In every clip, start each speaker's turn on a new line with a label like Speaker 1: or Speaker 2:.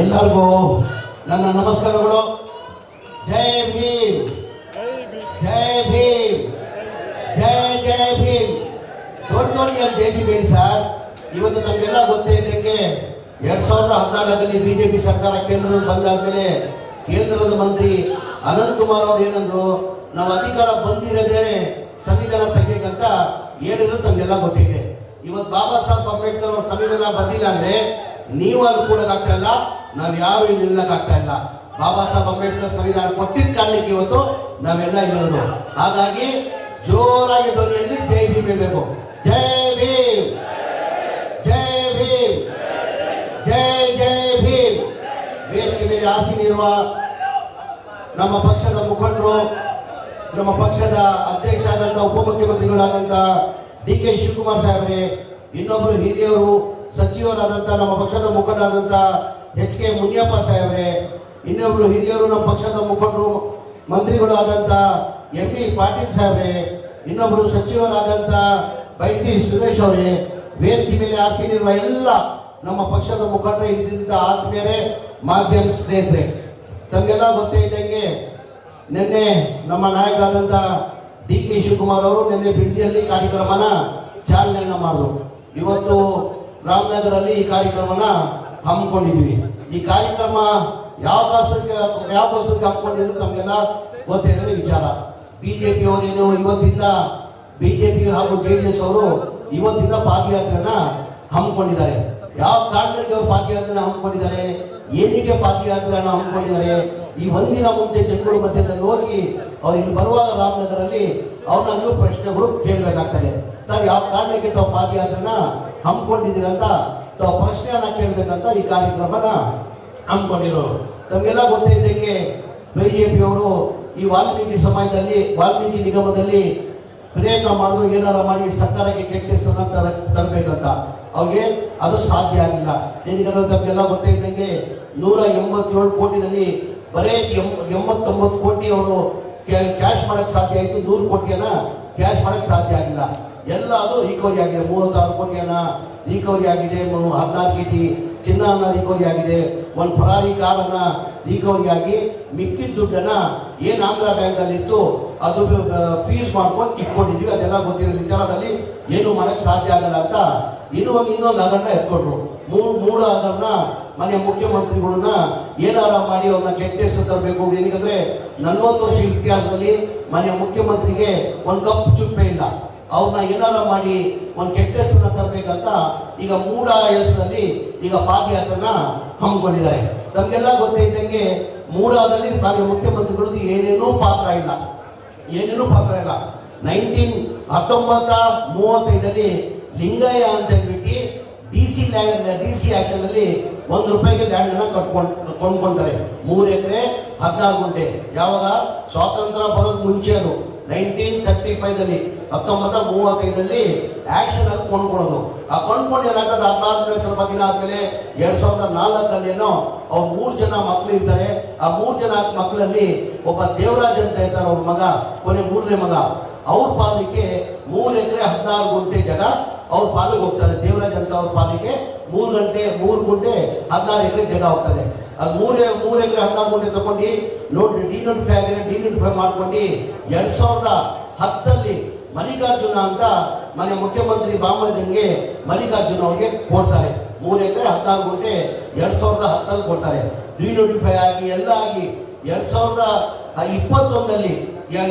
Speaker 1: ಎಲ್ಲರಿಗೂ ನನ್ನ ನಮಸ್ಕಾರಗಳು. ಜೈ ಭೀಮ್. ಜೈ ಭೀಮ್. ಜೈ ಜೈ ಭೀಮ್. ದೊಡ್ಡ ದೊಡ್ಡ ಜೈ ಭೀಮ್ ಹೇಳಿ ಸರ್, ಇವತ್ತು ನಮಗೆಲ್ಲ ಗೊತ್ತೇ ಇದಕ್ಕೆ ಎರಡ್ ಸಾವಿರದ ಹದಿನಾಲ್ಕರಲ್ಲಿ ಬಿಜೆಪಿ ಸರ್ಕಾರ ಕೇಂದ್ರದಲ್ಲಿ ಬಂದಾದ್ಮೇಲೆ ಕೇಂದ್ರದ ಮಂತ್ರಿ ಅನಂತ್ ಕುಮಾರ್ ಅವ್ರು ಏನಂದ್ರು, ನಾವು ಅಧಿಕಾರ ಬಂದಿರೋದೇ ಸಂವಿಧಾನ ತೆಗಿಯಕ್ಕಂತ ಹೇಳಿದ್ರು ನಮಗೆಲ್ಲ ಗೊತ್ತಿದೆ. ಇವತ್ತು ಬಾಬಾ ಸಾಹೇಬ್ ಅಂಬೇಡ್ಕರ್ ಅವ್ರ ಸಂವಿಧಾನ ಬಂದಿಲ್ಲ ಅಂದ್ರೆ ನೀವು ಅದು ಕೂಡ ಆಗ್ತಾ ಇಲ್ಲ ನಾವ್ ಯಾರು ಇಲ್ಲಿ ನಿಲ್ಲಕ್ಕಾಗ್ತಾ ಇಲ್ಲ. ಬಾಬಾ ಸಾಹೇಬ್ ಅಂಬೇಡ್ಕರ್ ಸಂವಿಧಾನ ಕೊಟ್ಟಿದ್ದ ಕಾರಣಕ್ಕೆ ಇವತ್ತು ನಾವೆಲ್ಲ ಇರೋದು. ಹಾಗಾಗಿ ಜೋರಾಗಿ ಧ್ವನಿಯಲ್ಲಿ ಜೈ ಭೀಮ್ ಹೇಳಬೇಕು. ಜೈ ಭೀಮ್. ಜೈ ಭೀಮ್. ಜೈ ಜೈ ಭೀಮ್. ವೇದಿಕೆ ಮೇಲೆ ಆಸೀನಿರುವ ನಮ್ಮ ಪಕ್ಷದ ಮುಖಂಡರು, ನಮ್ಮ ಪಕ್ಷದ ಅಧ್ಯಕ್ಷ ಆದಂತ ಉಪಮುಖ್ಯಮಂತ್ರಿಗಳಾದಂತ ಡಿ ಕೆ ಶಿವಕುಮಾರ್ ಸಾಹೇಬ್ರೆ ಇನ್ನೊಬ್ಬರು ಹಿರಿಯವರು ಸಚಿವರಾದಂತ ನಮ್ಮ ಪಕ್ಷದ ಮುಖಂಡರಾದಂತ ಎಚ್ ಕೆ ಮುನಿಯಪ್ಪ ಸಾಹೇಬ್ರೆ, ಇನ್ನೊಬ್ರು ಹಿರಿಯರು ನಮ್ಮ ಪಕ್ಷದ ಮುಖಂಡರು, ಮಂತ್ರಿಗಳು ಆದಂತ ಎಂ ಬಿ ಪಾಟೀಲ್ ಸಾಹೇಬ್ರೆ, ಇನ್ನೊಬ್ರು ಸಚಿವರಾದಂತ ಬೈಟಿ ಸುರೇಶ್ ಅವರೇ, ವೇದಿಕೆ ಮೇಲೆ ಆಸೀನಿರುವ ಎಲ್ಲ ನಮ್ಮ ಪಕ್ಷದ ಮುಖಂಡರು ಇದರಿಂದ ಆದ್ಮೇಲೆ ಮಾಧ್ಯಮ ಸ್ನೇಹಿತರೆ. ತಮಗೆಲ್ಲ ಗೊತ್ತೇ ಇದ್ದಂಗೆ ನಿನ್ನೆ ನಮ್ಮ ನಾಯಕರಾದಂಥ ಡಿ ಕೆ ಶಿವಕುಮಾರ್ ಅವರು ನಿನ್ನೆ ಬಿಡದಿಯಲ್ಲಿ ಕಾರ್ಯಕ್ರಮನ ಚಾಲನೆಯನ್ನ ಮಾಡಿದ್ರು. ಇವತ್ತು ರಾಮನಗರಲ್ಲಿ ಈ ಕಾರ್ಯಕ್ರಮನ ಹಮ್ಮಿಕೊಂಡಿದ್ವಿ ಈ ಕಾರ್ಯಕ್ರಮ ಯಾವ ಕಾಸಕ್ಕೆ ಯಾವ ಕಾಸಕ್ಕೆ ಹಮ್ಮಿಕೊಂಡಿದ್ರು ತಮಗೆಲ್ಲ ಗೊತ್ತಿರೋದೇ ವಿಚಾರ. ಬಿಜೆಪಿ ಅವರೇನು ಇವತ್ತಿಂದ ಬಿಜೆಪಿ ಹಾಗೂ ಜೆ ಡಿ ಎಸ್ ಅವರು ಇವತ್ತಿಂದ ಪಾದಯಾತ್ರೆನ ಹಮ್ಮಿಕೊಂಡಿದ್ದಾರೆ. ಯಾವ ಕಾರಣಕ್ಕೆ ಅವರು ಪಾದಯಾತ್ರೆನ ಹಮ್ಮಿಕೊಂಡಿದ್ದಾರೆ? ಏನಕ್ಕೆ ಪಾದಯಾತ್ರೆನ ಹಮ್ಮಿಕೊಂಡಿದ್ದಾರೆ? ಈ ಒಂದಿನ ಮುಂಚೆ ಜನಗಳು ಮಧ್ಯದಲ್ಲಿ ಹೋಗಿ ಅವ್ರು ಇಲ್ಲಿ ಬರುವಾಗ ರಾಮನಗರಲ್ಲಿ ಅವ್ರನ್ನ ಪ್ರಶ್ನೆಗಳು ಕೇಳಬೇಕಾಗ್ತದೆ. ಸರ್, ಯಾವ ಕಾರಣಕ್ಕೆ ತಾವು ಪಾದಯಾತ್ರೆನ ಹಮ್ಮಿಕೊಂಡಿದ್ದೀರ ಅಂತ ತಾವು ಪ್ರಶ್ನೆಯನ್ನ ಕೇಳಬೇಕಂತ ಈ ಕಾರ್ಯಕ್ರಮನ ಹಮ್ಮಿಕೊಂಡಿರೋರು. ತಮಗೆಲ್ಲ ಗೊತ್ತಿದ್ದಂಗೆ ಬಿಜೆಪಿ ಅವರು ಈ ವಾಲ್ಮೀಕಿ ಸಮಯದಲ್ಲಿ ವಾಲ್ಮೀಕಿ ನಿಗಮದಲ್ಲಿ ಪ್ರಯತ್ನ ಮಾಡಿದ್ರು, ಏನಾರ ಮಾಡಿ ಸರ್ಕಾರಕ್ಕೆ ಕೆಟ್ಟ ಹೆಸರನ್ನ ತರ, ತರಬೇಕಂತ. ಅವ್ರಿಗೆ ಅದು ಸಾಧ್ಯ ಆಗಿಲ್ಲ. ಏನಿಗೆ ತಮಗೆಲ್ಲ ಗೊತ್ತಿದ್ದಂಗೆ ನೂರ ಎಂಬತ್ತೇಳು ಕೋಟಿನಲ್ಲಿ ಬರೇ ಎಂಬತ್ತೊಂಬತ್ತು ಕೋಟಿ ಅವರು ಕ್ಯಾಶ್ ಮಾಡೋಕೆ ಸಾಧ್ಯ ಆಯಿತು, ನೂರು ಕೋಟಿಯನ್ನ ಕ್ಯಾಶ್ ಮಾಡೋಕೆ ಸಾಧ್ಯ ಆಗಿಲ್ಲ. ಎಲ್ಲ ಅದು ರಿಕವರಿ ಆಗಿದೆ. ಮೂವತ್ತಾರು ಕೋಟಿಯನ್ನ ರಿಕವರಿ ಆಗಿದೆ ಹದಿನಾರು ಕೆ ಜಿ ಚಿನ್ನನ ರಿಕವರಿ ಆಗಿದೆ ಒಂದು ಫರಾರಿ ಕಾರನ್ನ ರಿಕವರಿ ಆಗಿ ಮಿಕ್ಕಿದ ದುಡ್ಡನ್ನ ಏನ್ ಆಂಧ್ರ ಬ್ಯಾಂಕ್ ಅಲ್ಲಿ ಇತ್ತು ಅದು ಫೀಸ್ ಮಾಡ್ಕೊಂಡು ಇಟ್ಕೊಂಡಿದ್ವಿ ಅದೆಲ್ಲ ಗೊತ್ತಿರೋ ವಿಚಾರದಲ್ಲಿ ಏನು ಮಾಡಕ್ ಸಾಧ್ಯ ಆಗಲ್ಲ ಅಂತ ಇನ್ನೂ ಒಂದು, ಇನ್ನೊಂದು ಹಗರಣ ಎತ್ಕೊಂಡ್ರು. ಮೂರು ಮೂರು ಹಗರಣ ಮನೆಯ ಮುಖ್ಯಮಂತ್ರಿಗಳನ್ನ ಏನಾರ ಮಾಡಿ ಅವ್ರನ್ನ ಕೆಟ್ಟ ಹೆಸರು ತರಬೇಕು? ಏನಕ್ಕೆ ನಲ್ವತ್ತು ವರ್ಷ ಇತಿಹಾಸದಲ್ಲಿ ಮನೆಯ ಮುಖ್ಯಮಂತ್ರಿಗೆ ಒಂದು ಕಪ್ ಚುಪ್ಪೆ ಇಲ್ಲ. ಅವ್ರನ್ನ ಏನಾರ ಮಾಡಿ ಒಂದು ಕೆಟ್ಟ ಹೆಸರನ್ನ ತರಬೇಕಂತ ಈಗ ಮೂಡ ಹೆಸರಲ್ಲಿ ಈಗ ಪಾದಯಾತ್ರನ ಹಮ್ಮಿಕೊಂಡಿದ್ದಾರೆ. ನಮ್ಗೆಲ್ಲ ಗೊತ್ತಿದ್ದಂಗೆ ಮೂಡಾದಲ್ಲಿ ಮಾನ್ಯ ಮುಖ್ಯಮಂತ್ರಿಗಳದ್ದು ಏನೇನೂ ಪಾತ್ರ ಇಲ್ಲ. ಏನೇನೂ ಪಾತ್ರ ಇಲ್ಲ. ನೈನ್ಟೀನ್ ಹತ್ತೊಂಬತ್ತ ಮೂವತ್ತೈದಲ್ಲಿ ಲಿಂಗಯ್ಯ ಅಂತ ಹೇಳ್ಬಿಟ್ಟು D C D C auction ಅಲ್ಲಿ ಒಂದು ರೂಪಾಯಿಗೆ ಲ್ಯಾಂಡ್ ಅನ್ನ ಕಟ್ಕೊಂಡು ಕೊಂಡ್ಕೊಂತಾರೆ ಮೂರು ಎಕರೆ ಹದಿನಾರು ಗುಂಟೆ. ಯಾವಾಗ? ಸ್ವಾತಂತ್ರ್ಯ ಬರೋದು ಮುಂಚೆ ಅದು. ನೈನ್ಟೀನ್ ತರ್ಟಿ ಫೈವ್ ಅಲ್ಲಿ ಹತ್ತೊಂಬತ್ತ ಮೂವತ್ತೈದಲ್ಲಿ ಆಕ್ಷನ್ ಅಲ್ಲಿ ಕೊಂಡ್ಕೊಳ್ಳೋದು. ಆ ಕೊಂಡ್ಕೊಂಡು ಏನಾಗ್ತದೆ? ಹದಿನಾರು ಸ್ವಲ್ಪ ದಿನ ಆದ್ಮೇಲೆ ಎರಡ್ ಸಾವಿರದ ನಾಲ್ಕಲ್ಲಿ ಏನೋ ಅವ್ರು ಮೂರು ಜನ ಮಕ್ಕಳು ಇರ್ತಾರೆ. ಆ ಮೂರು ಜನ ಮಕ್ಕಳಲ್ಲಿ ಒಬ್ಬ ದೇವರಾಜ್ ಅಂತ ಇರ್ತಾರೆ ಅವ್ರ ಮಗ, ಕೊನೆ ಮೂರನೇ ಮಗ. ಅವ್ರ ಪಾಲಿಗೆ ಮೂರು ಎಕರೆ ಹದಿನಾರು ಗುಂಟೆ ಜಾಗ ಅವ್ರ ಪಾಲಿಗೆ ಹೋಗ್ತಾರೆ ದೇವರಾಜ್ ಅಂತ ಅವ್ರ ಪಾಲಿಗೆ ಮೂರು ಗಂಟೆ, ಮೂರು ಗುಂಟೆ, ಹದಿನಾರು ಎಕರೆ ಜಾಗ ಹೋಗ್ತದೆ. ಅದು ಮೂರೇ, ಮೂರು ಎಕರೆ ಹದಿನಾರು ಗುಂಟೆ ತಗೊಂಡು ನೋಟ್ ಡಿನೋಟಿಫೈ ಆಗಿದೆ ಡಿನೋಟಿಫೈ ಮಾಡ್ಕೊಂಡು ಎರಡ್ ಸಾವಿರದ ಹತ್ತಲ್ಲಿ ಮಲ್ಲಿಕಾರ್ಜುನ ಅಂತ ಮನೆ ಮುಖ್ಯಮಂತ್ರಿ ಬಾಮರ್ಜನ್ಗೆ ಮಲ್ಲಿಕಾರ್ಜುನ ಅವ್ರಿಗೆ ಕೊಡ್ತಾರೆ. ಮೂರು ಎಕರೆ ಹತ್ತಾರು ಗುಂಟೆ ಎರಡ್ ಸಾವಿರದ ಹತ್ತಲ್ಲಿ ಕೊಡ್ತಾರೆ. ರಿನೋಟಿಫೈ ಆಗಿ, ಎಲ್ಲ ಆಗಿ ಎರಡ್ ಸಾವಿರದ ಇಪ್ಪತ್ತೊಂದಲ್ಲಿ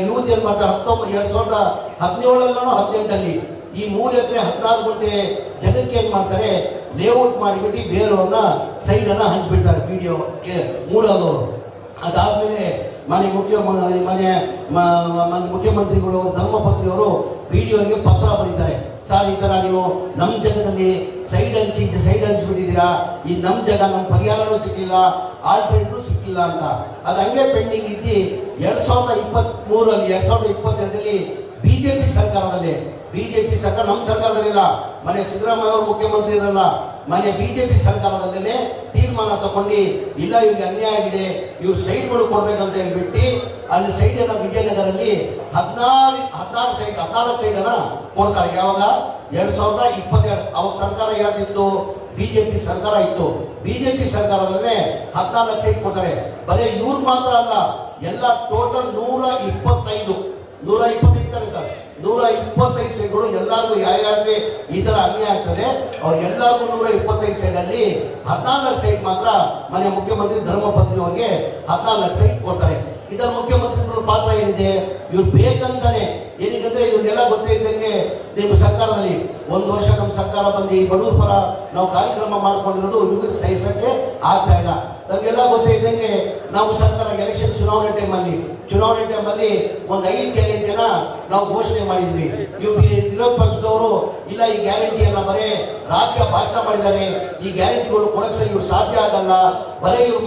Speaker 1: ಯೂತ್ ಏನ್ ಮಾಡ್ತಾರೆ? ಹತ್ತೊಂಬತ್ತು ಎರಡ್ ಸಾವಿರದ ಹದಿನೇಳಲ್ಲೂ ಹದಿನೆಂಟಲ್ಲಿ ಈ ಮೂರು ಎಕರೆ ಹದಿನಾರು ಗುಂಟೆ ಜನಕ್ಕೆ ಏನ್ ಮಾಡ್ತಾರೆ? ಲೇಔಟ್ ಮಾಡಿಬಿಟ್ಟು ಬೇರೆಯವ್ರನ್ನ ಸೈಡ್ ಅನ್ನ ಹಂಚ್ಬಿಡ್ತಾರೆ ವಿಡಿಯೋ ಮೂಡೋದವರು ಅದಾದ್ಮೇಲೆ ಮನೆ ಮುಖ್ಯಮಂತ್ರಿ ಮನೆ ಮುಖ್ಯಮಂತ್ರಿಗಳು ಧರ್ಮಪತ್ನಿಯವರು ವಿಡಿಯೋಗೆ ಪತ್ರ ಬರೀತಾರೆ. ಸರ್, ಈ ತರ ನೀವು ನಮ್ಮ ಜಗದಲ್ಲಿ ಸೈಡ್ ಹಂಚಿ ಸೈಡ್ ಹಂಚ್ಬಿಟ್ಟಿದ್ದೀರಾ? ಈ ನಮ್ಮ ಜಗ ನಮ್ಮ ಪರಿಹಾರನೂ ಸಿಕ್ಕಿಲ್ಲ ಆಲ್ಟರ್ನೇಟಿವ್ ಸಿಕ್ಕಿಲ್ಲ ಅಂತ. ಅದು ಹಂಗೆ ಪೆಂಡಿಂಗ್ ಇದ್ದು ಎರಡು ಸಾವಿರದ ಇಪ್ಪತ್ತ್ ಎರಡು ಎರಡ್ ಸಾವಿರದ ಇಪ್ಪತ್ತೆರಡರಲ್ಲಿ ಬಿಜೆಪಿ ಸರ್ಕಾರದಲ್ಲಿ, ಬಿಜೆಪಿ ಸರ್ಕಾರ ನಮ್ಮ ಸರ್ಕಾರದಲ್ಲಿಲ್ಲ, ಮನೆ ಸಿದ್ದರಾಮಯ್ಯ ಅವರು ಮುಖ್ಯಮಂತ್ರಿ ಇರಲ್ಲ, ಮನೆ ಬಿಜೆಪಿ ಸರ್ಕಾರದಲ್ಲೇ ತೀರ್ಮಾನ ತಗೊಂಡು, ಇಲ್ಲ, ಇವ್ರಿಗೆ ಅನ್ಯಾಯ ಆಗಿದೆ, ಇವ್ರು ಸೈಟ್ಗಳು ಕೊಡ್ಬೇಕಂತ ಹೇಳ್ಬಿಟ್ಟು, ಅಲ್ಲಿ ಸೈಟ್ ಅನ್ನ ವಿಜಯನಗರಲ್ಲಿ ಹದಿನಾರು ಹದಿನಾರು ಸೈಟ್, ಹದಿನಾಲ್ಕು ಸೈಟ್ ಅನ್ನ ಕೊಡ್ತಾರೆ. ಯಾವಾಗ? ಎರಡ್ ಸಾವಿರದ ಇಪ್ಪತ್ತೆರಡು. ಅವಾಗ ಸರ್ಕಾರ ಯಾವ್ದಿತ್ತು? ಬಿಜೆಪಿ ಸರ್ಕಾರ ಇತ್ತು. ಬಿಜೆಪಿ ಸರ್ಕಾರದಲ್ಲೇ ಹದಿನಾಲ್ಕು ಸೈಟ್ ಕೊಡ್ತಾರೆ. ಬರೀ ಇವ್ರು ಮಾತ್ರ ಅಲ್ಲ, ಎಲ್ಲ ಟೋಟಲ್ ನೂರ ಇಪ್ಪತ್ತೈದು ನೂರ ಇಪ್ಪತ್ತೈದು ತನಕ. ನೂರ ಇಪ್ಪತ್ತೈದು ಸೈಡ್ಗಳು ಎಲ್ಲರಿಗೂ ಯಾರ್ಯಾರಿಗೆ ಈ ತರ ಅನ್ಯಾಯ ಆಗ್ತದೆ. ಅವ್ರು ಎಲ್ಲರಿಗೂ ನೂರ ಇಪ್ಪತ್ತೈದು ಸೈಡ್ ಅಲ್ಲಿ ಹದಿನಾಲ್ಕು ಸೈಟ್ ಮಾತ್ರ ಮನೆ ಮುಖ್ಯಮಂತ್ರಿ ಧರ್ಮಪತ್ನಿ ಅವ್ರಿಗೆ ಹದಿನಾಲ್ಕು ಸೈಟ್ ಕೊಡ್ತಾರೆ. ಇದರ ಮುಖ್ಯಮಂತ್ರಿಗಳ ಪಾತ್ರ ಏನಿದೆ? ಇವ್ರು ಬೇಕಂತಾನೆ. ಏನಕ್ಕಂದ್ರೆ ಇವ್ರಿಗೆಲ್ಲ ಗೊತ್ತೇ ಇದ್ದಂಗೆ ನಿಮ್ಮ ಸರ್ಕಾರದಲ್ಲಿ ಒಂದು ವರ್ಷ ನಮ್ಮ ಸರ್ಕಾರ ಬಂದು ಈ ಬಡವರ ಪರ ನಾವು ಕಾರ್ಯಕ್ರಮ ಮಾಡ್ಕೊಂಡಿರೋದು ಇವ್ರಿಗೆ ಸಹಿಸಕ್ಕೆ ಆಗ್ತಾ ಇಲ್ಲ. ನಮಗೆಲ್ಲ ಗೊತ್ತೇ ಇದ್ದಂಗೆ ನಾವು ಸರ್ಕಾರ ಎಲೆಕ್ಷನ್ ಚುನಾವಣೆ ಟೈಮಲ್ಲಿ ಚುನಾವಣೆ ಟೈಮಲ್ಲಿ ಒಂದು ಐದು ಗ್ಯಾರಂಟಿಯನ್ನ ನಾವು ಘೋಷಣೆ ಮಾಡಿದ್ವಿ. ಇವ್ ವಿರೋಧ ಪಕ್ಷದವರು, ಇಲ್ಲ, ಈ ಗ್ಯಾರಂಟಿಯನ್ನ ಬರೇ ರಾಜಕೀಯ ಭಾಷಣ ಮಾಡಿದ್ದಾರೆ. ಈ ಗ್ಯಾರಂಟಿಗಳು ಕೊಡಕ್ ಸಹ ಇವ್ರು ಸಾಧ್ಯ ಆಗಲ್ಲ. ಬರೇ ಇವ್ರು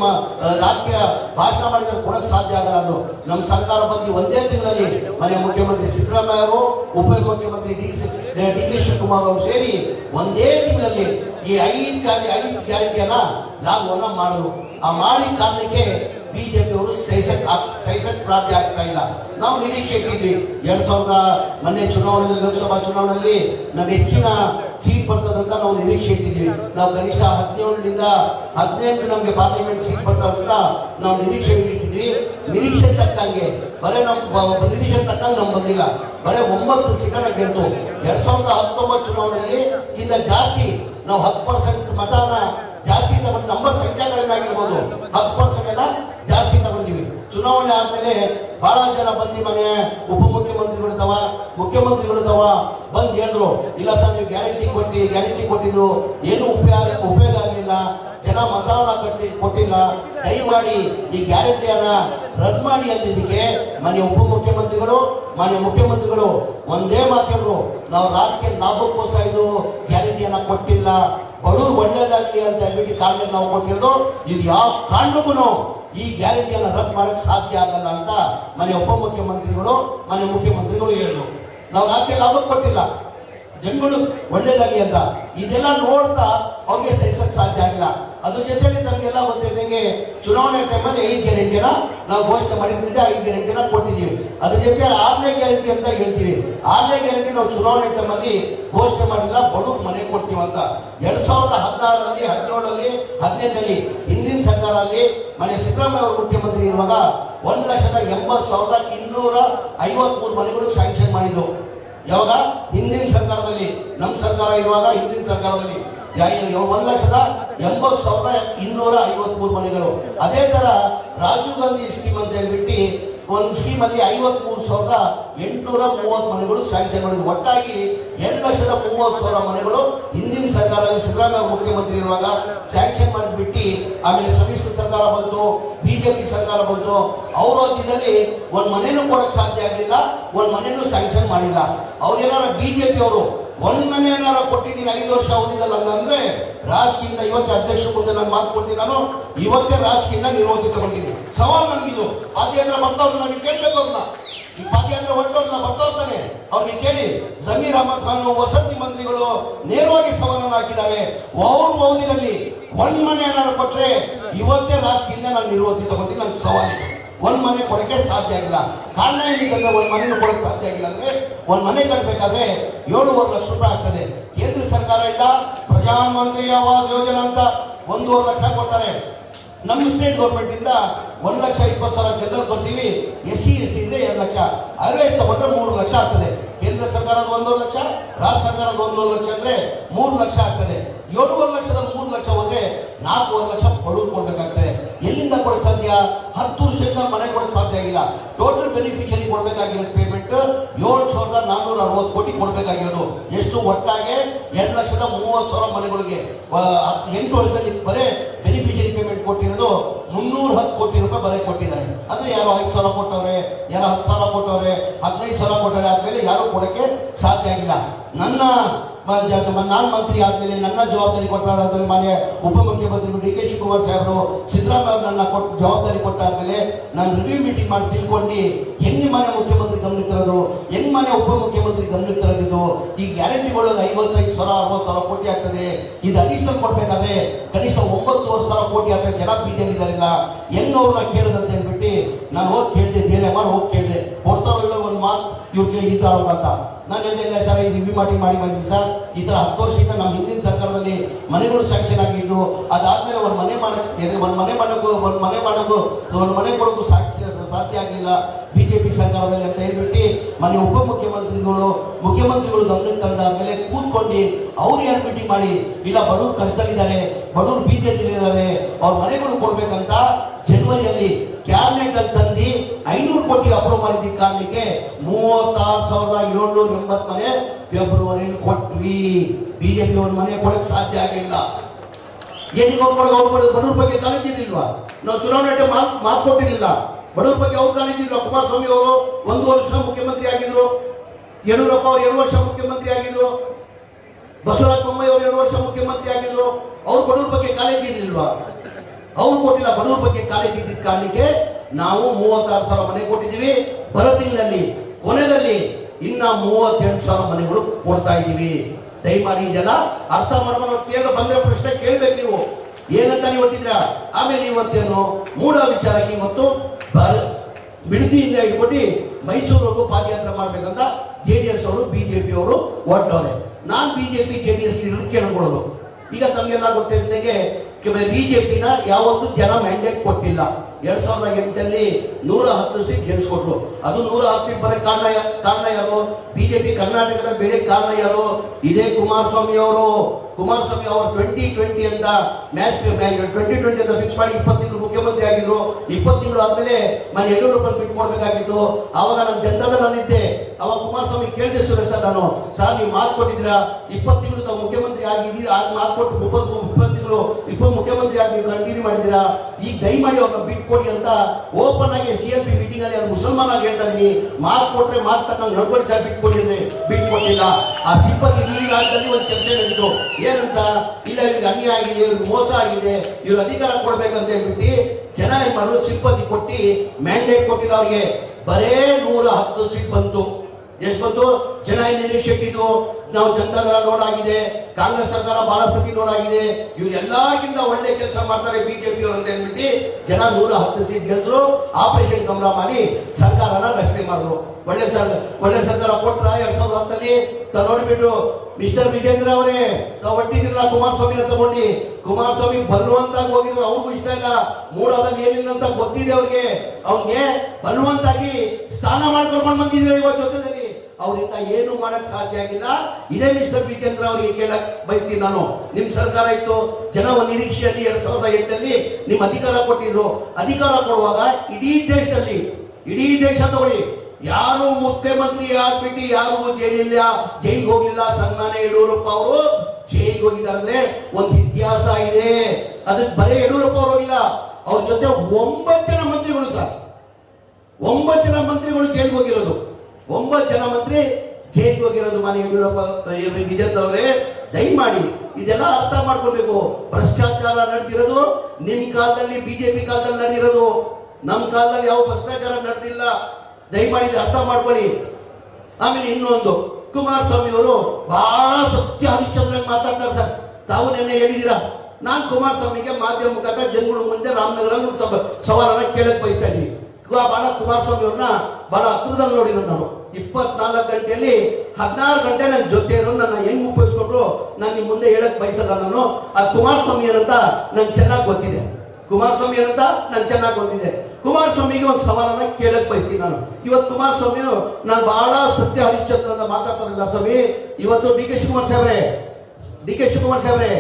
Speaker 1: ರಾಜಕೀಯ ಭಾಷಣ ಮಾಡಿದ್ರೆ ಕೊಡಕ್ ಸಾಧ್ಯ ಆಗಲ್ಲ ಅದು. ನಮ್ಮ ಸರ್ಕಾರ ಬಗ್ಗೆ ಒಂದೇ ತಿಂಗಳಲ್ಲಿ ಮನೆ ಮುಖ್ಯಮಂತ್ರಿ ಸಿದ್ದರಾಮಯ್ಯ ಅವರು ಉಪ ಮುಖ್ಯಮಂತ್ರಿ D C D K Shivakumar ಅವರು ಸೇರಿ ಒಂದೇ ತಿಂಗಳಲ್ಲಿ ಈ ಐದು ಕಾರ್ಯ ಐದು ಗ್ಯಾರಂಟಿಯನ್ನ ಲಾಭವನ್ನ ಮಾಡಿದ್ರು. ಆ ಮಾಡಿದ ಕಾರಣಕ್ಕೆ ಬಿಜೆಪಿ ಅವರು ಸಹಿಸಕ್ ಸಹಿಸಕ್ ಸಾಧ್ಯ ಆಗ್ತಾ ಇಲ್ಲ. ನಾವು ನಿರೀಕ್ಷೆ ಇಟ್ಟಿದ್ವಿ ಎರಡ್ ಸಾವಿರದ ಮೊನ್ನೆ ಚುನಾವಣೆಯಲ್ಲಿ, ಲೋಕಸಭಾ ಚುನಾವಣೆಯಲ್ಲಿ ನಮ್ಗೆ ಹೆಚ್ಚಿನ ಸೀಟ್ ಬರ್ತದಂತ ನಾವು ನಿರೀಕ್ಷೆ ಇಟ್ಟಿದ್ವಿ ನಾವು ಕನಿಷ್ಠ ಹದಿನೇಳರಿಂದ ಹದಿನೆಂಟು ನಮಗೆ ಪಾರ್ಲಿಮೆಂಟ್ ಸೀಟ್ ಬರ್ತದಂತ ನಾವು ನಿರೀಕ್ಷೆ ಇಟ್ಟಿದ್ವಿ ನಿರೀಕ್ಷೆ ತಕ್ಕಂಗೆ, ಬರೇ ನಮ್ ನಿರೀಕ್ಷೆ ತಕ್ಕಂಗೆ ನಮ್ಗೆ ಬಂದಿಲ್ಲ. ಬರೇ ಒಂಬತ್ತು ಸೀಟನ್ನು ಗೆದ್ದು, ಎರಡ್ ಸಾವಿರದ ಹತ್ತೊಂಬತ್ತು ಚುನಾವಣೆಯಲ್ಲಿ ಇಂದ ಜಾಸ್ತಿ, ನಾವು ಹತ್ತು ಪರ್ಸೆಂಟ್ ಮತನ ಜಾಸ್ತಿ ನಮ್ಮ ನಂಬರ್ ಸಂಖ್ಯೆ ಕಡಿಮೆ ಆಗಿರ್ಬೋದು ಹತ್ತು ಪರ್ಸೆಂಟ್ ಚುನಾವಣೆ ಆದ್ಮೇಲೆ ಬಹಳ ಜನ ಬಂದಿ ಮನೆ ಮುಖ್ಯಮಂತ್ರಿಗಳು ಮುಖ್ಯಮಂತ್ರಿಗಳಿದ್ದಾವ, ಬಂದು ಹೇಳಿದ್ರು, ಇಲ್ಲ ಸರ್, ನೀವು ಗ್ಯಾರಂಟಿ ಕೊಟ್ಟಿ, ಗ್ಯಾರಂಟಿ ಕೊಟ್ಟಿದ್ರು, ಏನು ಉಪಯೋಗ ಉಪಯೋಗ ಆಗಲಿಲ್ಲ, ಜನ ಮತವನ್ನ ಕಟ್ಟಿ, ಕೊಟ್ಟಿಲ್ಲ, ದಯಮಾಡಿ ಈ ಗ್ಯಾರಂಟಿಯನ್ನ ರದ್ದು ಮಾಡಿ ಅಂದಿದ್ದಕ್ಕೆ ಮನೆ ಉಪ ಮುಖ್ಯಮಂತ್ರಿಗಳು ಮನೆ ಮುಖ್ಯಮಂತ್ರಿಗಳು ಒಂದೇ ಮಾತಾಡಿದ್ರು ನಾವು ರಾಜಕೀಯ ಲಾಭಕ್ಕೋಸ್ಕರ ಇದು ಗ್ಯಾರಂಟಿಯನ್ನ ಕೊಟ್ಟಿಲ್ಲ, ಬಡವರು ಒಳ್ಳೇದಾಗಲಿ ಅಂತ ಹೇಳ್ಬಿಟ್ಟು ಕಾರಣ ನಾವು ಕೊಟ್ಟಿರೋದು, ಇದು ಯಾವ ಕಾರಣಕ್ಕೂ ಈ ಗ್ಯಾರಂಟಿಯನ್ನು ರದ್ದು ಮಾಡಕ್ಕೆ ಸಾಧ್ಯ ಆಗಲ್ಲ ಅಂತ ಮನೆ ಉಪಮುಖ್ಯಮಂತ್ರಿಗಳು, ಮನೆ ಮುಖ್ಯಮಂತ್ರಿಗಳು ಹೇಳಿದ್ರು ನಾವು ರಾಜ್ಯ ಲಾಭ ಕೊಟ್ಟಿಲ್ಲ. ಜನಗಳು ಒಳ್ಳೇದಾಗಿ ಅಂತ. ಇದೆಲ್ಲ ನೋಡ್ತಾ ಅವ್ರಿಗೆ ಸಹಿಸಕ್ ಸಾಧ್ಯ ಆಗಿಲ್ಲ. ಅದ್ರ ಜೊತೆಗೆ ನಮಗೆಲ್ಲ ಗೊತ್ತಿದ್ದಂಗೆ ಚುನಾವಣೆ ಟೈಮಲ್ಲಿ ಐದು ಗ್ಯಾರಂಟಿನ ನಾವು ಘೋಷಣೆ ಮಾಡಿದ್ರಿಂದ ಐದು ಗ್ಯಾರಂಟಿನ ಕೊಟ್ಟಿದ್ದೀವಿ. ಅದ್ರ ಜೊತೆ ಆರನೇ ಗ್ಯಾರಂಟಿ ಅಂತ ಹೇಳ್ತೀವಿ. ಆರನೇ ಗ್ಯಾರಂಟಿ ನಾವು ಚುನಾವಣೆ ಟೈಮಲ್ಲಿ ಘೋಷಣೆ ಮಾಡಿಲ್ಲ, ಬಡವ್ರ ಮನೆ ಕೊಡ್ತೀವಿ ಅಂತ. ಎರಡ್ ಸಾವಿರದ ಹದಿನಾರರಲ್ಲಿ, ಹದಿನೇಳರಲ್ಲಿ, ಹದಿನೆಂಟರಲ್ಲಿ ಹಿಂದಿನ ಸರ್ಕಾರದಲ್ಲಿ ಮನೆ ಸಿದ್ದರಾಮಯ್ಯ ಅವರು ಮುಖ್ಯಮಂತ್ರಿ ಇರುವಾಗ ಒಂದು ಲಕ್ಷದ ಎಂಬತ್ತು ಸಾವಿರದ ಇನ್ನೂರ ಐವತ್ಮೂರು ಮನೆಗಳು ಸ್ಯಾಂಕ್ಷನ್ ಮಾಡಿದ್ದು. ಯಾವಾಗ? ಹಿಂದಿನ ಸರ್ಕಾರದಲ್ಲಿ. ನಮ್ಮ ಸರ್ಕಾರ ಇರುವಾಗ ಹಿಂದಿನ ಸರ್ಕಾರದಲ್ಲಿ. ಒಂದ್ ಲಕ್ಷದ ಎಂಬತ್ತು ಸಾವಿರದ ಇನ್ನೂರ ಐವತ್ಮೂರು ಮನೆಗಳು ಅದೇ ತರ ರಾಜೀವ್ ಗಾಂಧಿ ಸ್ಕೀಮ್ ಅಂತ ಹೇಳ್ಬಿಟ್ಟು ಒಂದು ಸ್ಕೀಮ್ ಅಲ್ಲಿ ಐವತ್ಮೂರು ಸಾವಿರದ ಎಂಟುನೂರ ಮೂವತ್ತು ಮನೆಗಳು ಸ್ಯಾಂಕ್ಷನ್ ಮಾಡಿದ್ರು. ಒಟ್ಟಾಗಿ ಎರಡು ಲಕ್ಷದ ಮೂವತ್ತು ಸಾವಿರ ಮನೆಗಳು ಹಿಂದಿನ ಸರ್ಕಾರದಲ್ಲಿ ಸಿದ್ದರಾಮಯ್ಯ ಮುಖ್ಯಮಂತ್ರಿ ಇರುವಾಗ ಸ್ಯಾಂಕ್ಷನ್ ಮಾಡಿಬಿಟ್ಟು ಆಮೇಲೆ ಸಮ್ಮಿಶ್ರ ಸರ್ಕಾರ ಬಂತು ಬಿಜೆಪಿ ಸರ್ಕಾರ ಬಂತು. ಅವರ ಹೊತ್ತಿನಲ್ಲಿ ಒಂದು ಮನೆಯೂ ಕೊಡಕ್ಕೆ ಸಾಧ್ಯ ಆಗಲಿಲ್ಲ, ಒಂದು ಮನೆಯೂ ಸ್ಯಾಂಕ್ಷನ್ ಮಾಡಿಲ್ಲ. ಅವ್ರು ಏನಾರ ಬಿಜೆಪಿ ಅವರು ಒಂದ್ ಮನೆ ಏನಾರ ಕೊಟ್ಟಿದ್ದೀನಿ, ಐದು ವರ್ಷ ಅವಧಿದಲ್ಲಿ ಅಂದ್ರೆ ರಾಜಕೀಯದಿಂದ ಇವತ್ತೇ ಅಧ್ಯಕ್ಷ ಮುಂದೆ ನಾನು ಮಾತು ಕೊಡ್ತೀನಿ ನಾನು. ಇವತ್ತೇ ರಾಜಕೀಯದಿಂದ ನಿರ್ವಹಿತಗೊಂಡಿದ್ದೀನಿ ಸವಾಲ್ ನನ್ಗಿದು ಪಾದಯಾತ್ರೆ ಬರ್ತಾವ್ರು ನನಗೆ ಕೇಳಬೇಕು ಅವ್ರನ್ನ. ಈ ಪಾದಯಾತ್ರೆ ಹೊರಟವ್ರನ್ನ ಬರ್ತಾವ್ತಾನೆ ಅವ್ರಿಗೆ ಕೇಳಿ. ಜಮೀರ್ ಅಹಮದ್ ಖಾನ್ ವಸತಿ ಮಂತ್ರಿಗಳು ನೇರವಾಗಿ ಸವಾಲನ್ನು ಹಾಕಿದ್ದಾರೆ. ಅವ್ರ ಓದಿನಲ್ಲಿ ಒಂದ್ ಮನೆ ಏನಾರು ಕೊಟ್ರೆ ಇವತ್ತೇ ರಾಜಕೀಯದಿಂದ ನಾನು ನಿರ್ವಹಿತ ತಗೊಂಡು ನನ್ಗೆ ಸವಾಲಿದೆ ಒಂದ್ ಮನೆ ಕೊಡಕ್ಕೆ ಸಾಧ್ಯ ಆಗಿಲ್ಲ. ಕಾರಣ ಏನಿಕ್ಕಂದ್ರೆ ಒಂದ್ ಮನೆ ಕೊಡಕ್ಕೆ ಸಾಧ್ಯ ಆಗಿಲ್ಲ ಅಂದ್ರೆ ಒಂದ್ ಮನೆ ಕಟ್ಟಬೇಕಾದ್ರೆ ಏಳುವರೆ ಲಕ್ಷ ರೂಪಾಯಿ ಆಗ್ತದೆ. ಕೇಂದ್ರ ಸರ್ಕಾರ ಇಲ್ಲ, ಪ್ರಧಾನಮಂತ್ರಿ ಆವಾಸ್ ಯೋಜನೆ ಅಂತ ಒಂದೂವರೆ ಲಕ್ಷ ಕೊಡ್ತಾರೆ. ನಮ್ಮ ಸ್ಟೇಟ್ ಗೌರ್ಮೆಂಟ್ ಇಂದ ಒಂದ್ ಲಕ್ಷ ಇಪ್ಪತ್ತು ಸಾವಿರ ಜನರಲ್ ಕೊಡ್ತೀವಿ. ಎಸ್ ಸಿ ಎಸ್ ಟಿ ಇದ್ರೆ ಎರಡು ಲಕ್ಷ. ಅವರೇ ತಗೊಂಡ್ರೆ ಮೂರು ಲಕ್ಷ ಆಗ್ತದೆ. ಕೇಂದ್ರ ಸರ್ಕಾರದ ಒಂದೂವರೆ ಲಕ್ಷ, ರಾಜ್ಯ ಸರ್ಕಾರದ ಒಂದೂವರೆ ಲಕ್ಷ ಅಂದ್ರೆ ಮೂರು ಲಕ್ಷ ಆಗ್ತದೆ. ಏಳುವರೆ ಲಕ್ಷದ ಮೂರು ಲಕ್ಷ ಹೋದ್ರೆ ನಾಲ್ಕೂವರೆ ಲಕ್ಷ ಕೊಡ್ಬೇಕಾಗಿರೋ ಪೇಮೆಂಟ್ ಏಳು ಸಾವಿರದ ನಾನ್ನೂರ ಅರವತ್ತು ಕೋಟಿ ಕೊಡಬೇಕಾಗಿರೋದು. ಎಷ್ಟು ಒಟ್ಟಾಗೆ ಎರಡು ಲಕ್ಷದ ಮೂವತ್ತು ಸಾವಿರ ಮನೆಗಳಿಗೆ ಎಂಟು ವರ್ಷದಲ್ಲಿ ಬರೇ ಬೆನಿಫಿಷರಿ ಪೇಮೆಂಟ್ ಕೊಟ್ಟಿರೋದು ಮುನ್ನೂರ ಹತ್ತು ಕೋಟಿ ರೂಪಾಯಿ ಬಲೆ ಕೊಟ್ಟಿದ್ದಾರೆ. ಅಂದ್ರೆ ಯಾರು ಐದು ಸಾವಿರ ಕೊಟ್ಟವ್ರೆ, ಯಾರೋ ಹತ್ತು ಸಾವಿರ ಕೊಟ್ಟವ್ರೆ, ಹದಿನೈದು ಸಾವಿರ ಕೊಟ್ಟವ್ರೆ ಆದ್ಮೇಲೆ ಯಾರು ಕೊಡಕ್ಕೆ ಸಾಧ್ಯ ಆಗಿಲ್ಲ. ನನ್ನ ನಾನು ಮಂತ್ರಿ ಆದ್ಮೇಲೆ ನನ್ನ ಜವಾಬ್ದಾರಿ ಕೊಟ್ಟಾದ್ಮೇಲೆ ಮಾನ್ಯ ಉಪಮುಖ್ಯಮಂತ್ರಿ ಡಿ ಕೆ ಶಿವಕುಮಾರ್ ಸಾಹೇಬರು, ಸಿದ್ದರಾಮಯ್ಯ ನನ್ನ ಕೊಟ್ಟು ಜವಾಬ್ದಾರಿ ಕೊಟ್ಟಾದ್ಮೇಲೆ ನಾನು ರಿವ್ಯೂ ಮೀಟಿಂಗ್ ಮಾಡಿ ತಿಳ್ಕೊಂಡು ಹೆಂಗ್ ಮನೆ ಮುಖ್ಯಮಂತ್ರಿ ಗಮನಕ್ಕೆ ತರೋದು ಹೆಂಗ್ ಮನೆ ಉಪಮುಖ್ಯಮಂತ್ರಿ ಗಮನಕ್ಕೆ ತರೋದಿದ್ದು ಈ ಗ್ಯಾರಂಟಿಗಳು ಐವತ್ತೈದು ಸಾವಿರ, ಅರವತ್ತು ಸಾವಿರ ಕೋಟಿ ಆಗ್ತದೆ. ಇದು ಅಡಿಷನಲ್ ಕೊಡ್ಬೇಕಾದ್ರೆ ಕನಿಷ್ಠ ಒಂಬತ್ತುವರೆ ಸಾವಿರ ಕೋಟಿ ಆಗ್ತದೆ. ಜನ ಬೀದಿಯಲ್ಲಿದ್ದಾರಿಲ್ಲ ಹೆಂಗ್ ಅವ್ರನ್ನ ಕೇಳಿದಂತ ಹೇಳ್ಬಿಟ್ಟು, ನಾನು ಹೋಗಿ ಕೇಳಿದೆ, ಧೈರ್ಯ ಮಾಡಿ, ಹೋಗಿ ಕೇಳಿದೆ. ಕೊಡ್ತಾರೋ ಇಲ್ಲ ಒಂದು ಮಾತು ಇವ್ರಿಗೆ ಈ ತರ ಅಂತ. ನಾನು ಎಲ್ಲ ತರ ಈ ರಿವ್ಯೂ ಮಾಡಿ ಮಾಡಿ ಮಾಡಿದ್ವಿ ಸರ್. ಈ ತರ ಹತ್ತು ವರ್ಷದಿಂದ ನಮ್ಮ ಹಿಂದಿನ ಸರ್ಕಾರದಲ್ಲಿ ಮನೆಗಳು ಸ್ಯಾಂಕ್ಷನ್ ಆಗಿದ್ದು, ಅದಾದ್ಮೇಲೆ ಒಂದು ಮನೆ ಮಾಡಕ್ ಒಂದು ಮನೆ ಮಾಡೋಕ್ಕೂ, ಒಂದು ಮನೆ ಮಾಡೋಕ್ಕೂ, ಒಂದು ಮನೆ ಕೊಡೋಕ್ಕೂ ಸಾಧ್ಯ ಸಾಧ್ಯ ಆಗಿಲ್ಲ. ಬಿಜೆಪಿ ಸರ್ಕಾರದಲ್ಲಿ ಅಂತ ಹೇಳ್ಬಿಟ್ಟು ಮನೆ ಉಪಮುಖ್ಯಮಂತ್ರಿಗಳು, ಮುಖ್ಯಮಂತ್ರಿಗಳು ಗಮನಕ್ಕೆ ತಂದಾದ್ಮೇಲೆ ಕೂತ್ಕೊಂಡು ಅವ್ರು ಏನು ಮೀಟಿಂಗ್ ಮಾಡಿ, ಇಲ್ಲ ಬಡವರು ಕಷ್ಟದಲ್ಲಿದ್ದಾರೆ, ಬಡವರು ಬೀದಿಯಲ್ಲಿದ್ದಾರೆ, ಅವ್ರ ಮನೆಗಳು ಕೊಡ್ಬೇಕಂತ ಜನವರಿಯಲ್ಲಿ ಕ್ಯಾಬಿನೆಟ್ ಅಲ್ಲಿ ತಂದು ಐನೂರು ಕೋಟಿ ಅಪ್ರೂವ್ ಮಾಡಿದ ಕಾರಣಕ್ಕೆ ಮೂವತ್ತಾರು ಸಾವಿರದ ಏಳ್ನೂರ ಎಂಬತ್ತು ಮನೆ ಫೆಬ್ರವರಿಯಲ್ಲಿ ಕೊಟ್ವಿ. ಬಿಜೆಪಿ ಅವ್ರ ಮನೆ ಕೊಡಕ್ ಸಾಧ್ಯ ಆಗಿಲ್ಲ. ಏನಿಗೆ ಅವ್ರು ಕೊಡೋದು? ಅವ್ರು ಕೊಡೋದು ಬಡವ್ರ ಬಗ್ಗೆ ಕಾಳಜಿ ಇರಲಿಲ್ವಾ? ನಾವು ಚುನಾವಣೆ ಮಾತು ಕೊಟ್ಟಿರಲಿಲ್ಲ. ಬಡವ್ರ ಬಗ್ಗೆ ಅವ್ರು ಕಾಣಿದ್ರು ಕುಮಾರಸ್ವಾಮಿ ಅವರು ಒಂದು ವರ್ಷ ಮುಖ್ಯಮಂತ್ರಿ ಆಗಿದ್ರು. ಯಡಿಯೂರಪ್ಪ ಅವರು ಎರಡು ವರ್ಷ ಮುಖ್ಯಮಂತ್ರಿ ಆಗಿದ್ರು. ಬಸವರಾಜ ಬೊಮ್ಮಾಯಿ ಅವರು ಎರಡು ವರ್ಷ ಮುಖ್ಯಮಂತ್ರಿ ಆಗಿದ್ರು. ಅವ್ರು ಬಡವ್ರ ಬಗ್ಗೆ ಕಾಳಜಿ ಇರಲಿಲ್ವಾ ಅವ್ರು ಕೊಟ್ಟಿಲ್ಲ ಬಡವ್ರ ಬಗ್ಗೆ ಕಾಳಜಿ ಇದ್ದಿದ್ದ ಕಾರಣಕ್ಕೆ ನಾವು ಮೂವತ್ತಾರು ಸಾವಿರ ಮನೆ ಕೊಟ್ಟಿದ್ದೀವಿ. ಬರ ತಿಂಗಳಲ್ಲಿ ಕೊನೆಯಲ್ಲಿ ಇನ್ನ ಮೂವತ್ತೆಂಟು ಸಾವಿರ ಮನೆಗಳು ಕೊಡ್ತಾ ಇದ್ದೀವಿ. ದಯಮಾಡಿ ಇದೆಲ್ಲ ಅರ್ಥ ಮಾಡ್ಕೊಂಡು ಕೇಳ ಬಂದ್ರೆ ಪ್ರಶ್ನೆ ಕೇಳ್ಬೇಕು ನೀವು. ಏನಂತ ನೀವು ಆಮೇಲೆ ಇವತ್ತೇನು ಮೂಢ ವಿಚಾರಕ್ಕೆ ಇವತ್ತು ಬಿಡದಿಯಿಂದ ಹಿಡ್ಕೊಂಡು ಮೈಸೂರವರೆಗೂ ಪಾದಯಾತ್ರೆ ಮಾಡ್ಬೇಕಂತ ಜೆ ಡಿ ಎಸ್ ಅವರು ಬಿಜೆಪಿ ಅವರು ಹೊರಟವ್ರೆ ನಾನ್ ಬಿಜೆಪಿ ಜೆ ಡಿ ಎಸ್ ಕೇಳ್ಕೊಳ್ಳೋದು. ಈಗ ತಮಗೆಲ್ಲ ಗೊತ್ತಿದ್ದಂಗೆ ಬಿಜೆಪಿನ ಯಾವತ್ತೂ ಜನ ಮ್ಯಾಂಡೇಟ್ ಕೊಟ್ಟಿಲ್ಲ. ಎರಡ್ ಸಾವಿರದ ಎಂಟಲ್ಲಿ ನೂರ ಹತ್ತು ಸೀಟ್ ಗೆಲ್ಸ್ಕೊಟ್ರು. ಅದು ನೂರ ಹತ್ತು ಸೀಟ್ ಬರಕ್ಕೆ ಕಾರಣ ಕಾರಣ ಯಾರು? ಬಿಜೆಪಿ, ಕರ್ನಾಟಕದ ಬೇರೆ ಕಾರಣ ಯಾರು? ಇದೇ ಕುಮಾರಸ್ವಾಮಿ ಅವರು. ಕುಮಾರಸ್ವಾಮಿ ಅವರು ಟ್ವೆಂಟಿ ಟ್ವೆಂಟಿ ಅಂತ ಮ್ಯಾಚ್ ಟ್ವೆಂಟಿ ಟ್ವೆಂಟಿ ಅಂತ ಫಿಕ್ಸ್ ಮಾಡಿ ಇಪ್ಪತ್ತು ತಿಂಗಳು ಮುಖ್ಯಮಂತ್ರಿ ಆಗಿದ್ರು. ಇಪ್ಪತ್ತು ತಿಂಗಳು ಆದ್ಮೇಲೆ ಮನೆ ಯಡಿಯೂರಪ್ಪನ ಬಿಟ್ಕೊಡ್ಬೇಕಾಗಿತ್ತು ಅವಾಗ ನಾನು ಜನರಲ್ಲಿ ನಾನಿದ್ದೆ ಅವಾಗ ಕುಮಾರಸ್ವಾಮಿ ಕೇಳಿದೆ, ಸುರೇಶ್ ಸರ್, ನಾನು, ಸರ್, ನೀವು ಮಾತು ಕೊಟ್ಟಿದ್ದೀರಾ? ಇಪ್ಪತ್ತು ತಿಂಗಳು ತಾವು ಮುಖ್ಯಮಂತ್ರಿ ಆಗಿದ್ದೀರಾ? ಆಗ ಮಾತು ಕೊಟ್ಟು ಇಪ್ಪತ್ತು ಇಪ್ಪತ್ತು ತಿಂಗಳು ಇಪ್ಪತ್ತು ಮುಖ್ಯಮಂತ್ರಿ ಆಗಿ ಕಂಟಿನ್ಯೂ ಮಾಡಿದ್ದೀರಾ? ಈಗ ದಯಮಾಡಿ ಅವ್ರನ್ನ ಬಿಟ್ಕೊಡಿ ಅಂತ ಓಪನ್ ಆಗಿ ಸಿ ಎಲ್ ಪಿ ಮೀಟಿಂಗ್ ಅಲ್ಲಿ ಮುಸಲ್ಮಾನ್ ಆಗಿ ಹೇಳ್ತಾ ಇದೀನಿ ಮಾರ್ಕ್ ಕೊಟ್ರೆ ಮಾರ್ಕ್ ನಡ್ಕೊಂಡು ಸರ್ ಬಿಟ್ಕೊಡಿ ಅಂದ್ರೆ ಬಿಟ್ಕೊಟ್ಟಿಲ್ಲ ಆ ಸಿಬ್ಬಂದಿ ಈ ರಾಜ್ಯದಲ್ಲಿ ಒಂದು ಚರ್ಚೆ ನಡೀತು. ಏನಂತ? ಇಲ್ಲ, ಇವ್ರಿಗೆ ಅನ್ಯಾಯ ಆಗಿದೆ, ಇವ್ರಿಗೆ ಮೋಸ ಆಗಿದೆ. ಇವ್ರ ಅಧಿಕಾರ ಕೊಡ್ಬೇಕಂತ ಹೇಳ್ಬಿಟ್ಟು ಜನ ಮಾಡಲು ಸಿಬ್ಬಂದಿ ಕೊಟ್ಟು ಮ್ಯಾಂಡೇಟ್ ಕೊಟ್ಟಿಲ್ಲ ಅವ್ರಿಗೆ. ಬರೇ ನೂರ ಹತ್ತು ಸೀಟ್ ಬಂತು ಎಷ್ಟು ಬಂತು? ಜನ ನಿರೀಕ್ಷೆಟ್ಟಿದ್ದು ನಾವು ಜನತಾದಳ ನೋಡಾಗಿದೆ ಕಾಂಗ್ರೆಸ್ ಸರ್ಕಾರ ಬಹಳ ಸತಿ ನೋಡಾಗಿದೆ ಇವ್ರು ಒಳ್ಳೆ ಕೆಲಸ ಮಾಡ್ತಾರೆ ಬಿಜೆಪಿ ಅವರು ಅಂತ ಹೇಳ್ಬಿಟ್ಟು ಜನ ನೂರ ಹತ್ತು ಸೀಟ್ ಗೆಲ್ಸರು ಆಪರೇಷನ್ ಕಮಲ ಮಾಡಿ ಸರ್ಕಾರನ ರಕ್ಷಣೆ ಮಾಡಿದ್ರು. ಒಳ್ಳೆ ಸರ್, ಒಳ್ಳೆ ಸರ್ಕಾರ ಕೊಟ್ರ ಎರಡ್ ಸಾವಿರದ ಹತ್ತಲ್ಲಿ ನೋಡ್ಬಿಟ್ಟು ಮಿಸ್ಟರ್ ವಿಜೇಂದ್ರ ಅವರೇ, ತಾವು ಒಟ್ಟಿದ್ರಲ್ಲ ಕುಮಾರಸ್ವಾಮಿನ ತಗೊಂಡು ಕುಮಾರಸ್ವಾಮಿ ಬಲ್ವಂತಾಗಿ ಹೋಗಿದ್ರು, ಅವ್ರಿಗೂ ಇಷ್ಟ ಇಲ್ಲ. ಮೂಡೋದಲ್ಲಿ ಏನಿಲ್ಲ ಅಂತ ಗೊತ್ತಿದೆ ಅವ್ರಿಗೆ. ಅವ್ರಿಗೆ ಬಲ್ವಂತಾಗಿ ಸ್ನಾನ ಮಾಡ್ಕೊಂಡು ಬಂದಿದ್ರೆ ಇವತ್ತು ಜೊತೆದಲ್ಲಿ? ಅವರಿಂದ ಏನು ಮಾಡಕ್ ಸಾಧ್ಯ ಆಗಿಲ್ಲ? ಇದೇ ಮಿಸ್ಟರ್ ವಿಜೇಂದ್ರ ಅವರಿಗೆ ಕೇಳಕ್ ಬಯಸ್ತೀನಿ ನಾನು. ನಿಮ್ ಸರ್ಕಾರ ಇತ್ತು, ಜನ ನಿರೀಕ್ಷೆಯಲ್ಲಿ ಎರಡ್ ಸಾವಿರದ ಎಂಟಲ್ಲಿ ನಿಮ್ ಅಧಿಕಾರ ಕೊಟ್ಟಿದ್ರು. ಅಧಿಕಾರ ಕೊಡುವಾಗ ಇಡೀ ದೇಶದಲ್ಲಿ, ಇಡೀ ದೇಶ ತಗೊಳ್ಳಿ. ಯಾರು ಮುಖ್ಯಮಂತ್ರಿ ಆಗ್ಬಿಟ್ಟು ಯಾರು ಜೈಲಿಲ್ಲ, ಜೈಲಿಗೆ ಹೋಗಿಲ್ಲ, ಸನ್ಮಾನ್ಯ ಯಡಿಯೂರಪ್ಪ ಅವರು ಜೈಲಿಗೆ ಹೋಗಿದ್ದಾರೆ ಒಂದ್ ಇತಿಹಾಸ ಇದೆ. ಅದಕ್ಕೆ ಬರೀ ಯಡಿಯೂರಪ್ಪ ಅವರು ಹೋಗಿಲ್ಲ. ಅವ್ರ ಜೊತೆ ಒಂಬತ್ತು ಜನ ಮಂತ್ರಿಗಳು ಸರ್. ಒಂಬತ್ತು ಜನ ಮಂತ್ರಿಗಳು ಜೈಲಿಗೆ ಹೋಗಿರೋದು. ಒಂಬತ್ತು ಜನ ಮಂತ್ರಿ ಜೈಲ್ಗೆ ಹೋಗಿರೋದು ಮನೆ ಯಡಿಯೂರಪ್ಪ ವಿಜೇಂದ್ರ ಅವರೇ, ದಯಮಾಡಿ ಇದೆಲ್ಲ ಅರ್ಥ ಮಾಡ್ಕೊಳ್ಬೇಕು ಭ್ರಷ್ಟಾಚಾರ ನಡೆದಿರೋದು, ನಿಮ್ ಕಾಲದಲ್ಲಿ, ಬಿಜೆಪಿ ಕಾಲದಲ್ಲಿ ನಡೆದಿರೋದು. ನಮ್ಮ ಕಾಲದಲ್ಲಿ ಯಾವ ಭ್ರಷ್ಟಾಚಾರ ನಡೆದಿಲ್ಲ. ದಯಮಾಡಿ ಅರ್ಥ ಮಾಡ್ಕೊಳ್ಳಿ. ಆಮೇಲೆ ಇನ್ನೊಂದು, ಕುಮಾರಸ್ವಾಮಿ ಅವರು ಬಹಳ ಸತ್ಯ ಹರಿಶ್ಚಂದ್ರ ಮಾತಾಡ್ತಾರೆ ಸರ್. ತಾವು ನೆನ್ನೆ ಹೇಳಿದ್ದೀರಾ? ನಾನ್ ಕುಮಾರಸ್ವಾಮಿಗೆ ಮಾಧ್ಯಮ ಮುಖಾಂತರ ಜನಗಳ ಮುಂದೆ ರಾಮನಗರಲ್ಲಿ ಸವಾಲನ್ನ ಕೇಳಕ್ ಬಯಸ್ತಾ ಇದ್ದೀವಿ ಬಹಳ ಕುಮಾರಸ್ವಾಮಿ ಅವ್ರನ್ನ ಬಹಳ ಹತ್ರದಲ್ಲಿ ನೋಡಿದ್ರು ನಾನು ಇಪ್ಪತ್ನಾಲ್ಕು ಗಂಟೆಯಲ್ಲಿ ಹದಿನಾರು ಗಂಟೆ ನನ್ನ ಜೊತೆ ಇರೋ ನನ್ನ ಹೆಂಗ್ ಉಪಯೋಗಿಸ್ಕೊಂಡ್ರು ನಾನು ನಿಮ್ ಮುಂದೆ ಹೇಳಕ್ ಬಯಸಲ್ಲ ನಾನು. ಆ ಕುಮಾರಸ್ವಾಮಿ ಏನಂತ ನಂಗೆ ಚೆನ್ನಾಗಿ ಗೊತ್ತಿದೆ. ಕುಮಾರಸ್ವಾಮಿ ಏನಂತ ನಂಗೆ ಚೆನ್ನಾಗಿ ಗೊತ್ತಿದೆ. ಕುಮಾರಸ್ವಾಮಿಗೆ ಒಂದು ಸವಾಲನ್ನ ಕೇಳಕ್ ಬಯಸ್ತೀನಿ ನಾನು. ಇವತ್ತು ಕುಮಾರಸ್ವಾಮಿ ನಾನು ಬಹಳ ಸತ್ಯ ಹರಿಶ್ಚಂದ್ರ ಅಂತ ಮಾತಾಡ್ತಾರಲ್ಲ ಸ್ವಾಮಿ, ಇವತ್ತು ಡಿ ಕೆ ಶಿವಕುಮಾರ್ ಸಾಹೇಬ್ರೆ, ಡಿ ಕೆ ಶಿವಕುಮಾರ್ ಸಾಹೇಬ್ರೆ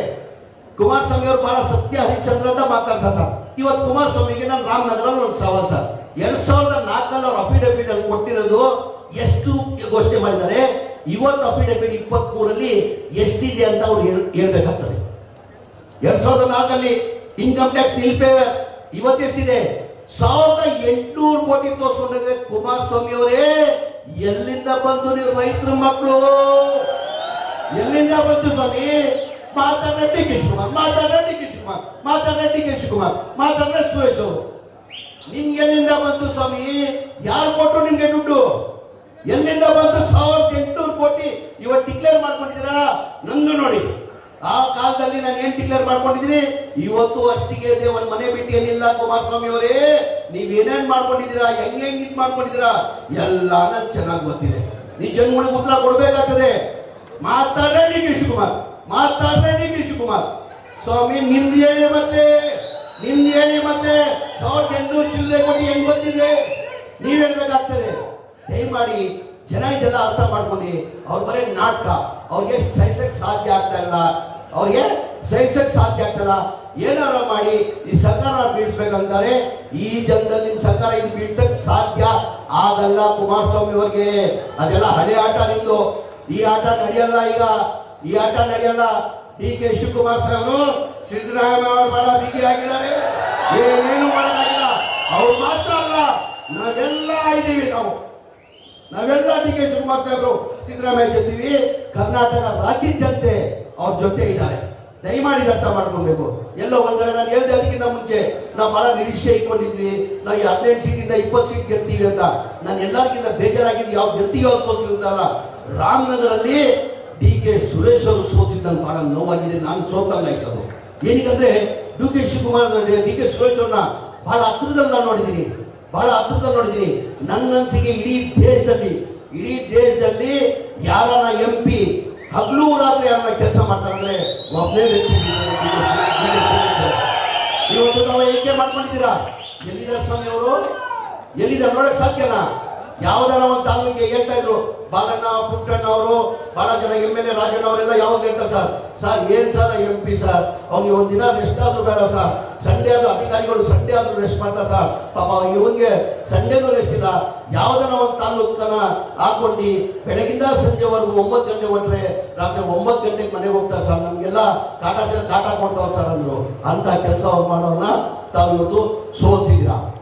Speaker 1: ಕುಮಾರಸ್ವಾಮಿ ಅವರು ಬಹಳ ಸತ್ಯ ಹರಿಶ್ಚಂದ್ರ ಅಂತ ಮಾತಾಡ್ತಾರೆ ಇವತ್ತು ಕುಮಾರಸ್ವಾಮಿಗೆ ನಾನು ರಾಮನಗರಲ್ಲಿ ಒಂದು ಸವಾಲ್ ಸರ್. ಎರಡ್ ಸಾವಿರದ ನಾಲ್ಕಲ್ಲಿ ಅವ್ರು ಅಫಿಡವಿಟ್ ಅಲ್ಲಿ ಕೊಟ್ಟಿರೋದು ಎಷ್ಟು ಘೋಷಣೆ ಮಾಡಿದ್ದಾರೆ. ಇವತ್ತು ಅಫಿಡವಿಟ್ ಇಪ್ಪತ್ತ್ ಮೂರಲ್ಲಿ ಎಷ್ಟಿದೆ ಅಂತ ಅವ್ರು ಹೇಳ್- ಹೇಳ್ಬೇಕಾಗ್ತದೆ. ಎರಡ್ ಸಾವಿರದ ನಾಲ್ಕಲ್ಲಿ ಇನ್ಕಮ್ ಟ್ಯಾಕ್ಸ್ ನಿಲ್ಪೇ ಪೇವರ್ ಇವತ್ತೆಷ್ಟಿದೆ ಸಾವಿರದ ಎಂಟುನೂರು ಕೋಟಿ ತೋರಿಸ್ಕೊಂಡಿದ್ರೆ ಕುಮಾರಸ್ವಾಮಿ ಅವರೇ. ಎಲ್ಲಿಂದ ಬಂತು ನೀವು ರೈತರ ಮಕ್ಕಳು ಎಲ್ಲಿಂದ ಬಂತು ಸ್ವಾಮಿ? ಮಾತಾಡ ಡಿ ಕೆ ಶಿವಕುಮಾರ್ ಮಾತಾಡ ಡಿ ಕೆ ಶಿವಕುಮಾರ್ ಮಾತಾಡ ಡಿ ಕೆ ಶಿವಕುಮಾರ್ ಮಾತಾಡ ಸುರೇಶ್ ಅವರು. ನಿಮ್ಗೆ ಎಲ್ಲಿಂದ ಬಂತು ಸ್ವಾಮಿ? ಯಾರು ಕೊಟ್ಟರು ನಿಮಗೆ ದುಡ್ಡು? ಎಲ್ಲಿಂದ ಬಂತು ಸಾವಿರದ ಎಂಟುನೂರು ಕೋಟಿ? ಇವತ್ತು ಡಿಕ್ಲೇರ್ ಮಾಡ್ಕೊಂಡಿದ್ದೀರಾ? ನಂದು ನೋಡಿ. ಆ ಕಾಲದಲ್ಲಿ ನಾನು ಏನ್ ಡಿಕ್ಲೇರ್ ಮಾಡ್ಕೊಂಡಿದ್ದೀನಿ? ಇವತ್ತು ಅಷ್ಟಿಗೆ ಇದೆ ಒಂದ್ ಮನೆ ಬಿಟ್ಟು ಏನಿಲ್ಲ ಕುಮಾರಸ್ವಾಮಿ ಅವರೇ. ನೀವ್ ಏನೇನ್ ಮಾಡ್ಕೊಂಡಿದ್ದೀರಾ? ಹೆಂಗ್ ಹೆಂಗ್ ಇದ್ ಮಾಡ್ಕೊಂಡಿದ್ದೀರಾ? ಎಲ್ಲಾನ ಚೆನ್ನಾಗಿ ಗೊತ್ತಿದೆ. ನೀ ಜನ್ಗಳಿಗೆ ಉತ್ತರ ಕೊಡ್ಬೇಕಾಗ್ತದೆ. ಮಾತಾಡ್ರೆ ಡಿ ಕುಮಾರ್ ಮಾತಾಡ್ರೆ ಡಿ ಕೆ ಶಿವಕುಮಾರ್. ಸ್ವಾಮಿ, ನಿಮ್ದು ಹೇಳಿ ಮತ್ತೆ. ನಿಮ್ದು ಹೇಳಿ ಮತ್ತೆ ಸಾವಿರದ ಎಂಟುನೂರು ಚಿಲ್ಲರೆ ಕೊಟ್ಟು ಹೆಂಗ್ ಬಂದಿದೆ ನೀವ್ ಹೇಳ್ಬೇಕಾಗ್ತದೆ. ದಯಮಾಡಿ ಜನ ಇದೆಲ್ಲ ಅರ್ಥ ಮಾಡ್ಕೊಂಡು, ಅವ್ರ ಬರೀ ನಾಟಕ, ಅವ್ರಿಗೆ ಸಹಿಸಕ್ ಸಾಧ್ಯ ಆಗ್ತಾ ಇಲ್ಲ. ಅವ್ರಿಗೆ ಸಹಿಸಕ್ ಸಾಧ್ಯ ಆಗ್ತಲ್ಲ ಏನಾರ ಮಾಡಿ ಈ ಸರ್ಕಾರ ಬೀಳ್ಸ್ಬೇಕಂತಾರೆ, ಈ ಜನದಲ್ಲಿ ನಿಮ್ ಸರ್ಕಾರ ಇದು ಬೀಳ್ಸಕ್ ಸಾಧ್ಯ ಆಗಲ್ಲ ಕುಮಾರಸ್ವಾಮಿ ಅವ್ರಿಗೆ. ಅದೆಲ್ಲ ಹಳೆ ಆಟ ನಿಮ್ದು. ಈ ಆಟ ನಡೆಯಲ್ಲ ಈಗ. ಈ ಆಟ ನಡೆಯಲ್ಲ. ಡಿ ಕೆ ಶಿವಕುಮಾರ್ ಸಾಹೇಬರು ಸಿದ್ದರಾಮಯ್ಯ ಅವರು ಬಹಳ ಬಿಗಿ ಆಗಿದ್ದಾರೆ ಏನೇನು ಮಾಡಲಾಗಿಲ್ಲ ಅವ್ರು ಮಾತ್ರ ಅಲ್ಲ, ನಾವೆಲ್ಲ ಇದ್ದೀವಿ ನಾವು. ನಾವೆಲ್ಲ ಡಿ ಕೆ ಶಿವಕುಮಾರ್ ಸಾಹೇಬರು ಸಿದ್ದರಾಮಯ್ಯ ಜೊತೀವಿ ಕರ್ನಾಟಕ ರಾಜ್ಯ ಜನತೆ ಅವ್ರ ಜೊತೆ ಇದ್ದಾರೆ. ದಯಮಾಡಿ ಅರ್ಥ ಮಾಡ್ಕೊಳ್ಬೇಕು ಎಲ್ಲೋ ಒಂದ್ ಕಡೆ ನಾನು ಹೇಳ್ದೆ ಅದಕ್ಕಿಂತ ಮುಂಚೆ, ನಾವು ಬಹಳ ನಿರೀಕ್ಷೆ ಇಟ್ಕೊಂಡಿದ್ವಿ. ನಾವು ಈ ಹದಿನೆಂಟು ಸೀಟಿಂದ ಇಪ್ಪತ್ತು ಸೀಟ್ ಗೆಲ್ತೀವಿ ಅಂತ. ನಾನು ಎಲ್ಲರಿಗಿಂತ ಬೇಜಾರಾಗಿದ್ದು ಯಾವ ಗೆಲ್ತೀವಿ ಅವ್ರು ಸೋತಿವಿ ಅಂತಲ್ಲ ರಾಮನಗರಲ್ಲಿ ಡಿ ಕೆ ಸುರೇಶ್ ಅವರು ಸೋತಿದ್ದು ಬಹಳ ನೋವಾಗಿದೆ. ನಾನು ಸೋತಂಗಾಯ್ತು ಅದು. ಏನಕ್ಕಂದ್ರೆ D K Shivakumar D K Suresh ಅವ್ರನ್ನ ಬಹಳ ಹತ್ತಿರದಲ್ಲಿ ನಾನು ನೋಡಿದ್ದೀನಿ. ಬಹಳ ಹತ್ತಿರದಲ್ಲಿ ನೋಡಿದ್ದೀನಿ. ನನ್ನ ಅನ್ಸಿಗೆ ಇಡೀ ದೇಶದಲ್ಲಿ ಇಡೀ ದೇಶದಲ್ಲಿ ಯಾರನ್ನ ಎಂ ಪಿ ಹಗಲು ರಾತ್ರಿ ಯಾರನ್ನ ಕೆಲಸ ಮಾಡ್ತಾರೆ ಅಂದ್ರೆ ಒಬ್ಬನೇ ವ್ಯಕ್ತಿ ಇವತ್ತು ನಾವು ಏಕೆ ಮಾಡ್ಕೊಂಡಿದ್ದೀರಾ? ಎಲ್ಲಿದ್ದಾರೆ ಸ್ವಾಮಿ ಅವರು? ಎಲ್ಲಿದ್ದಾರೆ? ನೋಡಕ್ ಸಾಧ್ಯನಾ ಯಾವ್ದಾರ ಒಂದು ತಾಲೂಕಿಗೆ ಹೇಳ್ತಾ ಇದ್ರು, ಬಾಲಣ್ಣ, ಪುಟ್ಟಣ್ಣ ಅವರು, ಬಹಳ ಜನ ಎಂ ಎಲ್ ಎ, ರಾಜಣ್ಣ ಅವರೆಲ್ಲ ಯಾವಾಗ ಹೇಳ್ತಾರೆ ಸರ್. ಸರ್, ಏನ್ ಸರ್ ಎಂ ಪಿ ಸರ್? ಅವ್ನಿಗೆ ಒಂದ್ ದಿನ ರೆಸ್ಟ್ ಆದ್ರೂ ಬೇಡ ಸರ್. ಸಂಡೇ ಆದ್ರೂ ಅಧಿಕಾರಿಗಳು ಸಂಡೇ ಆದ್ರೂ ರೆಸ್ಟ್ ಮಾಡ್ತಾರೆ ಸರ್. ಪಾಪ ಇವನ್ಗೆ ಸಂಡೇನೂ ರೆಸ್ಟ್ ಇಲ್ಲ. ಯಾವ್ದಾರ ಒಂದು ತಾಲೂಕನ್ನ ಹಾಕೊಂಡು, ಬೆಳಗಿಂದ ಸಂಜೆವರೆಗೂ ಒಂಬತ್ತು ಗಂಟೆ ಹೊಟ್ರೆ ರಾತ್ರಿ ಒಂಬತ್ತು ಗಂಟೆಗೆ ಮನೆಗೆ ಹೋಗ್ತಾರೆ ಸರ್. ನಮ್ಗೆಲ್ಲ ಕಾಟ ಕಾಟ ಕೊಡ್ತಾವ್ರು ಸರ್ ಅಂದ್ರು. ಅಂತ ಕೆಲಸ ಅವ್ರು ಮಾಡೋರ್ನ ತಾವು ಇವತ್ತು